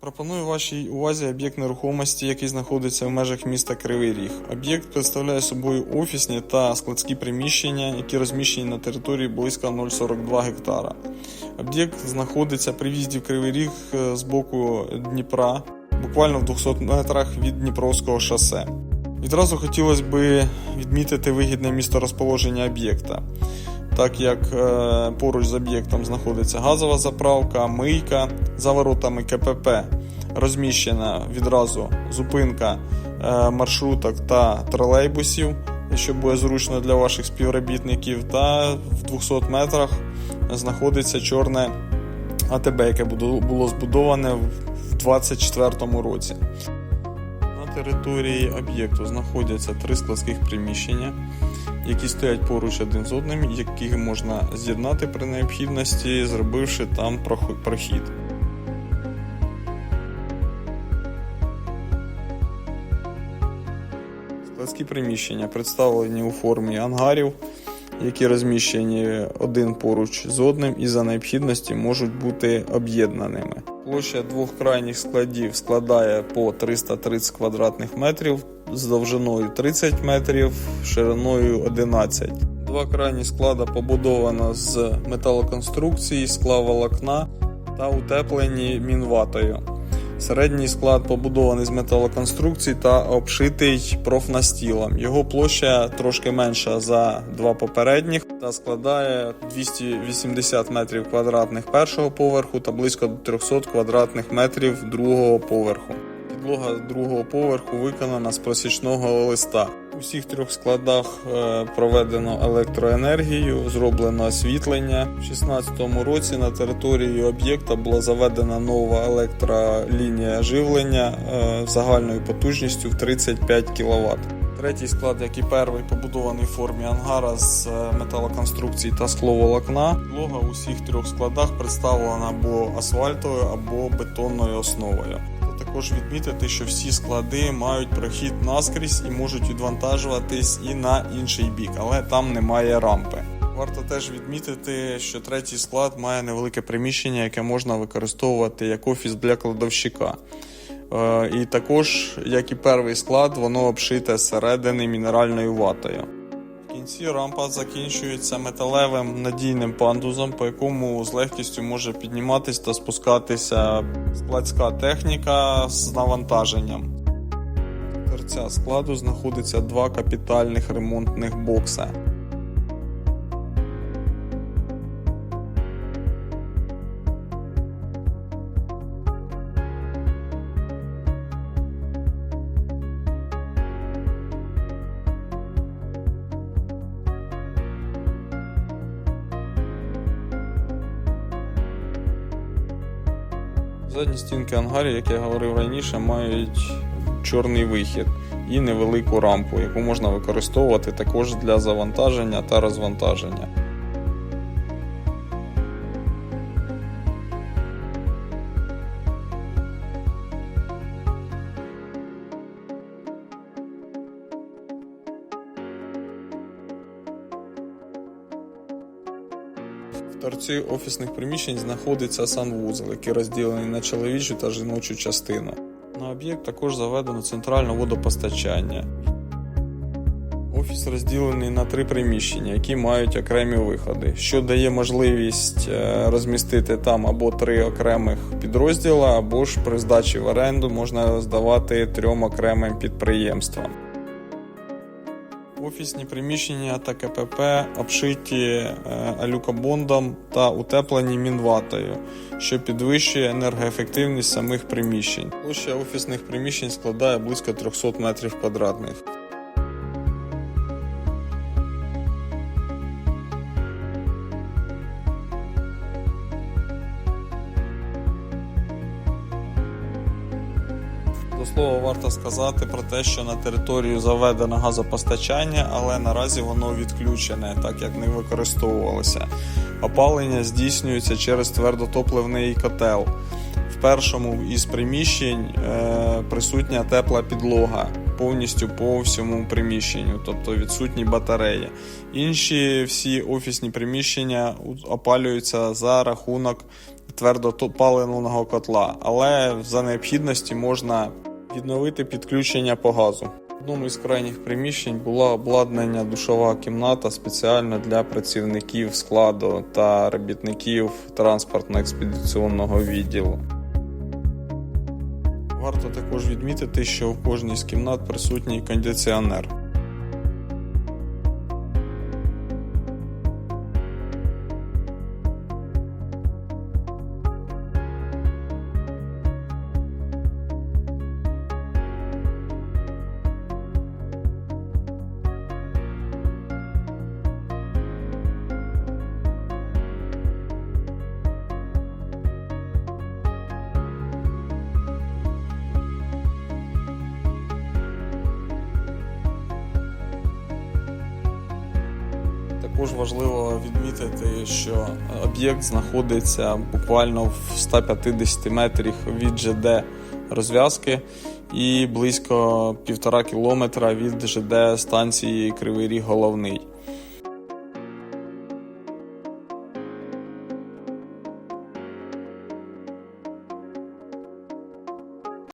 Пропоную вашій увазі об'єкт нерухомості, який знаходиться в межах міста Кривий Ріг. Об'єкт представляє собою офісні та складські приміщення, які розміщені на території близько 0,42 гектара. Об'єкт знаходиться при в'їзді в Кривий Ріг е, з боку Дніпра, буквально в 200 метрах від Дніпровського шосе. Відразу хотілося б відмітити вигідне місто розположення об'єкта так як е, поруч з об'єктом знаходиться газова заправка, мийка за воротами КПП. Розміщена відразу зупинка е, маршруток та тролейбусів, що буде зручно для ваших співробітників. Та в 200 метрах знаходиться чорне АТБ, яке було збудоване в 2024 році. Території об'єкту знаходяться три складських приміщення які стоять поруч один з одним, які можна з'єднати при необхідності, зробивши там прохід. Складські приміщення представлені у формі ангарів, які розміщені один поруч з одним і за необхідності можуть бути об'єднаними. Площа двох крайніх складів складає по 330 квадратних метрів з довжиною 30 метрів, шириною 11. Два крайні склада побудовано з металоконструкції, скла волокна та утеплені мінватою. Середній склад побудований з металоконструкцій та обшитий профнастілом. Його площа трошки менша за два попередніх та складає 280 метрів квадратних першого поверху та близько 300 квадратних метрів другого поверху. Підлога другого поверху виконана з просічного листа. У всіх трьох складах е, проведено електроенергію, зроблено освітлення. У 2016 році на території об'єкта була заведена нова електролінія живлення е, загальною потужністю в 35 кВт. Третій склад, як і перший, побудований в формі ангара з е, металоконструкцій та скловолокна. Підлога у всіх трьох складах представлена або асфальтовою, або бетонною основою. Також відмітити, що всі склади мають прохід наскрізь і можуть відвантажуватись і на інший бік, але там немає рампи. Варто теж відмітити, що третій склад має невелике приміщення, яке можна використовувати як офіс для кладовщика. Е, І також, як і перший склад, воно обшите зсередини мінеральною ватою. Кінці рампа закінчується металевим надійним пандузом, по якому з легкістю може підніматись та спускатися складська техніка з навантаженням. Серця складу знаходиться два капітальних ремонтних бокси. Задні стінки ангарів, як я говорив раніше, мають чорний вихід і невелику рампу, яку можна використовувати також для завантаження та розвантаження. Торці офісних приміщень знаходиться санвузол, який розділений на чоловічу та жіночу частину. На об'єкт також заведено центральне водопостачання. Офіс розділений на три приміщення, які мають окремі виходи, що дає можливість е, розмістити там або три окремих підрозділа, або ж при здачі в оренду можна здавати трьом окремим підприємствам. Офісні приміщення та КПП обшиті е, алюкобондом та утеплені мінватою, що підвищує енергоефективність самих приміщень. Площа офісних приміщень складає близько 300 метрів квадратних. До слова, варто сказати про те, що на територію заведено газопостачання, але наразі воно відключене, так як не використовувалося. Опалення здійснюється через твердотопливний котел. В першому із приміщень е, присутня тепла підлога повністю по всьому приміщенню, тобто відсутні батареї. Інші всі офісні приміщення опалюються за рахунок твердопаливного котла, але за необхідності можна відновити підключення по газу. В одному із крайніх приміщень була обладнання душова кімната спеціально для працівників складу та робітників транспортно-експедиційного відділу. Варто також відмітити, що в кожній з кімнат присутній кондиціонер. Також важливо відмітити, що об'єкт знаходиться буквально в 150 метрах від ЖД розв'язки і близько півтора кілометра від ЖД станції Кривий Ріг Головний.